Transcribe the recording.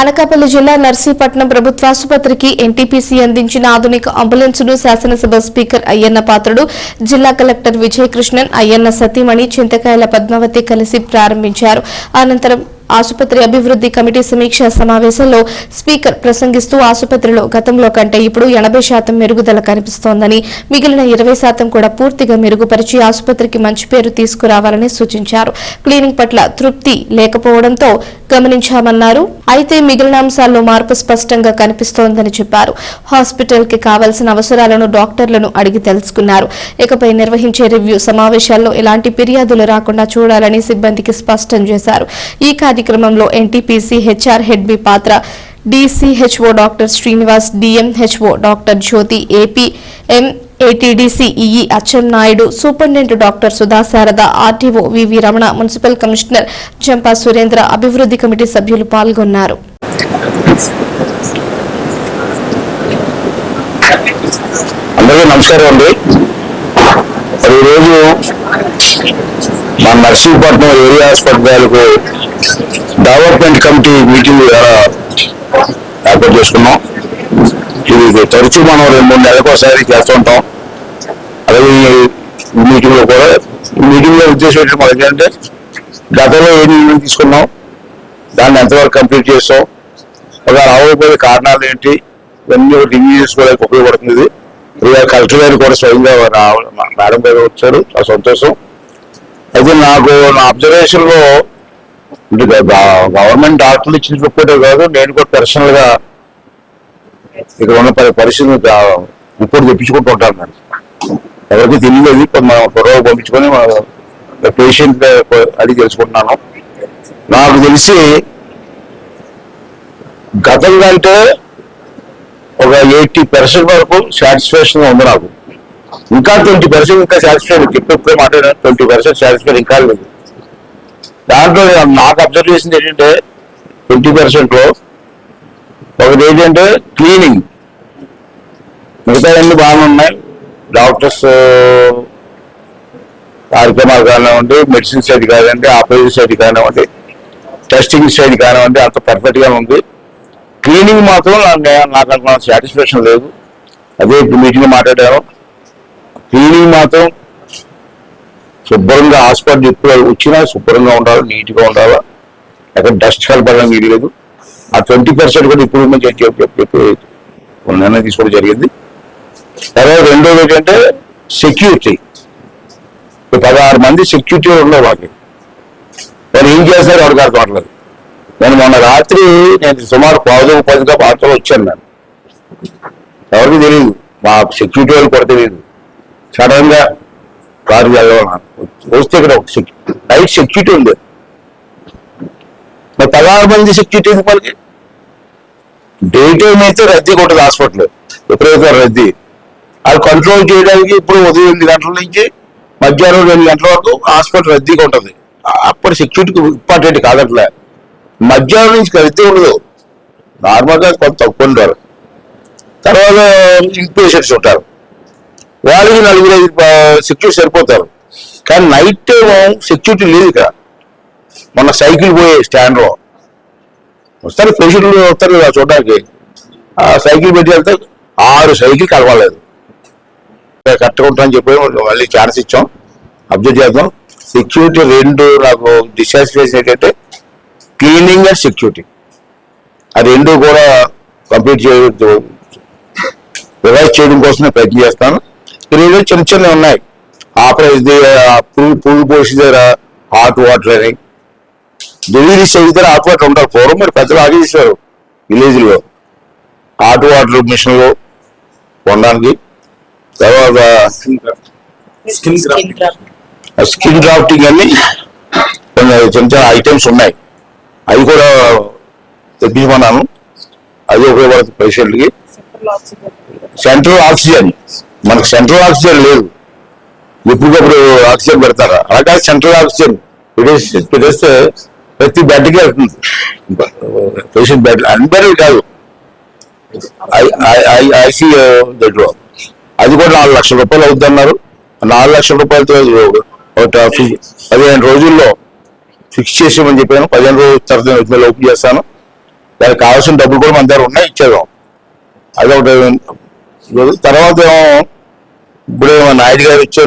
Anakapalli జిల్లా Narsipatnam ప్రభుత్వాసుపత్రికి NTPC అందించిన ఆధునిక అంబులెన్స్ను శాసనసభ స్పీకర్ అయ్యన్న పాత్రుడు జిల్లా కలెక్టర్ విజయకృష్ణన్ అయ్యన్న సతీమణి చింతకాయల పద్మావతి కలిసి ప్రారంభించారు. అనంతరం ఆసుపత్రి అభివృద్ధి కమిటీ సమీక్షా సమావేశంలో స్పీకర్ ప్రసంగిస్తూ ఆసుపత్రిలో గతంలో కంటే ఇప్పుడు ఎనభై శాతం మెరుగుదల కనిపిస్తోందని మిగిలిన ఇరవై శాతం కూడా పూర్తిగా మెరుగుపరిచి ఆసుపత్రికి మంచి పేరు తీసుకురావాలని సూచించారు. క్లీనింగ్ పట్ల తృప్తి లేకపోవడంతో గమనించామన్నారు. అయితే మిగిలిన అంశాల్లో మార్పు స్పష్టంగా కనిపిస్తోందని చెప్పారు. హాస్పిటల్కి కావాల్సిన అవసరాలను డాక్టర్లను అడిగి తెలుసుకున్నారు. ఇకపై నిర్వహించే రివ్యూ సమావేశాల్లో ఎలాంటి ఫిర్యాదులు రాకుండా చూడాలని సిబ్బందికి స్పష్టం చేశారు. ఈ కార్యక్రమంలో NTPC HR head B Patra DCHO doctor Srinivas DMHO doctor Jyothi AP M ATDC EE Achem superintendent doctor Sudha Sarada RTO V V Ramana municipal commissioner Champa Surendra అభివృద్ధి కమిటీ సభ్యులు పాల్గొన్నారు. అందరికీ నమస్కారం అండి. మరి ఈరోజు మన నర్సీపట్నం ఏరియా హాస్పిటల్కు డెవలప్మెంట్ కమిటీ మీటింగ్ ద్వారా ఏర్పాటు చేసుకున్నాం. ఇది తరచూ మనం రెండు మూడు నెలలకోసారి చేస్తుంటాం. అలాగే ఈ మీటింగ్లో కూడా మీటింగ్లో ఉద్దేశం ఏంటంటే మనకి ఏంటంటే గతంలో ఏ నిర్ణయం తీసుకున్నాం దాన్ని ఎంతవరకు కంప్లీట్ చేస్తాం ఒక రావకపోయే కారణాలు ఏంటి ఇవన్నీ ఒకటి రివ్యూ చేసుకోవడానికి ఉపయోగపడుతుంది. ఇవాళ కలెక్టర్ గారు కూడా స్వయంగా రా- మేడం గారు వచ్చారు చాలా సంతోషం. అయితే నాకు నా అబ్జర్వేషన్లో అంటే గవర్నమెంట్ డాక్టర్లు ఇచ్చిన రిపోర్టే కాదు నేను కూడా పర్సనల్గా ఇక్కడ ఉన్న పరిస్థితులు ఇప్పుడు రిపోర్ట్ తెప్పించుకుంటూ ఉంటాను నేను. ఎవరికి తెలియలేదు మనం మా పొరవ పంపించుకొని పేషెంట్ అడిగి తెలుసుకుంటున్నాను. నాకు తెలిసి గతం కంటే ఒక ఎయిటీ పర్సెంట్ వరకు సాటిస్ఫాక్షన్ ఉంది నాకు. ఇంకా ట్వంటీ పర్సెంట్ ఇంకా సాటిస్ఫై చెప్పే ఇప్పుడే మాట్లాడాను ట్వంటీ పర్సెంట్ సాటిస్ఫై ఇంకా లేదు. దాంట్లో నాకు అబ్జర్వ్ చేసింది ఏంటంటే ట్వంటీ పర్సెంట్లో ఒకటి ఏంటంటే క్లీనింగ్. మిగతా అన్ని బాగానే ఉన్నాయి డాక్టర్స్ కార్యక్రమాలు కానివ్వండి మెడిసిన్ సైడ్ కానివ్వండి ఆపరేషన్ సైడ్ కానివ్వండి టెస్టింగ్ సైడ్ కానివ్వండి అంత పర్ఫెక్ట్గా ఉంది. క్లీనింగ్ మాత్రం నాకు నాకు అంత సాటిస్ఫాక్షన్ లేదు. అదే ఇప్పుడు మీటింగ్ మాట్లాడాను. క్లీనింగ్ మాత్రం శుభ్రంగా హాస్పిటల్ ఎప్పుడు వచ్చినా శుభ్రంగా ఉండాలి నీట్గా ఉండాలి? అక్కడ డస్ట్ కలపడం వీలు లేదు ఆ ట్వంటీ పర్సెంట్ కూడా ఇంప్రూవ్మెంట్ చెప్పి చెప్పి నిర్ణయం తీసుకోవడం జరిగింది. తర్వాత రెండోది ఏంటంటే సెక్యూరిటీ పదహారు మంది సెక్యూరిటీ ఉండవు వాళ్ళకి వాళ్ళు ఏం చేస్తారు? ఎవరికి అర్థం అవట్లేదు నేను మొన్న రాత్రి నేను సుమారు పావుదవ పదిగా పాత్రలో వచ్చాను నేను. ఎవరికి తెలియదు మా సెక్యూరిటీ వాళ్ళు కూడా తెలియదు సడన్గా కారు వస్తే ఇక్కడ ఒక నైట్ సెక్యూరిటీ ఉంది. మరి పదహారు మంది సెక్యూరిటీ ఉంది మనకి? డే టైం అయితే రద్దీగా ఉంటుంది హాస్పిటల్ ఎప్పుడైతే రద్దీ. అది కంట్రోల్ చేయడానికి ఇప్పుడు ఉదయం ఎనిమిది గంటల నుంచి మధ్యాహ్నం రెండు గంటల వరకు హాస్పిటల్ రద్దీగా ఉంటుంది అప్పుడు సెక్యూరిటీకి ఇంపార్టెంట్ కాదట్లే మధ్యాహ్నం నుంచి రద్దీ ఉండదు. నార్మల్గా కొంత తక్కువ ఉంటారు. తర్వాత ఇన్ పేషెంట్స్ ఉంటారు. వాళ్ళకి నలుగురు సెక్యూరిటీ సరిపోతారు. కానీ నైట్ టైం సెక్యూరిటీ లేదు ఇక్కడ. మొన్న సైకిల్ పోయే స్టాండ్లో వస్తారు పేషెంట్లు వస్తారు కదా చూడడానికి. ఆ సైకిల్ పెట్టి వెళ్తే ఆరు సైకిల్ కలవలేదు. కరెక్ట్గా ఉంటామని చెప్పి మళ్ళీ ఛాన్స్ ఇచ్చాం. అబ్జర్వ్ చేద్దాం. సెక్యూరిటీ రెండు నాకు డిసాటిస్ఫాక్షన్ ఏంటంటే క్లీనింగ్ అండ్ సెక్యూరిటీ ఆ రెండు కూడా కంప్లీట్ చేయడం రివైజ్ చేయడం కోసమే ప్రయత్నం చేస్తాను. ఈరోజు చిన్న చిన్నవి ఉన్నాయి. ఆపరేషన్ పువ్వు పువ్వు పోసి దగ్గర హాట్ వాటర్ అని. డెలివరీ స్టేజ్ దగ్గర హాట్ వాటర్ ఉంటారు. పూర్వం మరి పెద్దలు ఆగేసారు విలేజ్లో హాట్ వాటర్ మిషన్లు కొనడానికి. తర్వాత స్కిన్ డ్రాఫ్టింగ్ అని కొన్ని చిన్న చిన్న ఐటమ్స్ ఉన్నాయి. అవి కూడా తెప్పించమన్నాను. అది ఉపయోగపడుతుంది పేషెంట్కి సెంట్రల్ ఆక్సిజన్. మనకు సెంట్రల్ ఆక్సిజన్ లేదు. ఆక్సిజన్ పెడతారా? అలాగే సెంట్రల్ ఆక్సిజన్ పెట్టేసి పెట్టేస్తే ప్రతి బెడ్కి వెళ్తుంది. పేషెంట్ బెడ్ అందరూ కాదు. ఐసీయూ దగ్గర uh, అది కూడా నాలుగు లక్షల రూపాయలు అవుతున్నారు నాలుగు లక్షల రూపాయలతో ఒక పదిహేను రోజుల్లో ఫిక్స్ చేసామని చెప్పాను. పదిహేను రోజుల తర్వాత నేను ఓపెన్ చేస్తాను. దానికి కావాల్సిన డబ్బులు కూడా మన దగ్గర ఉన్నాయి ఇచ్చేదాం అదొకటి. తర్వాత ఏమో ఇప్పుడేమో నాయుడు గారు వచ్చారు.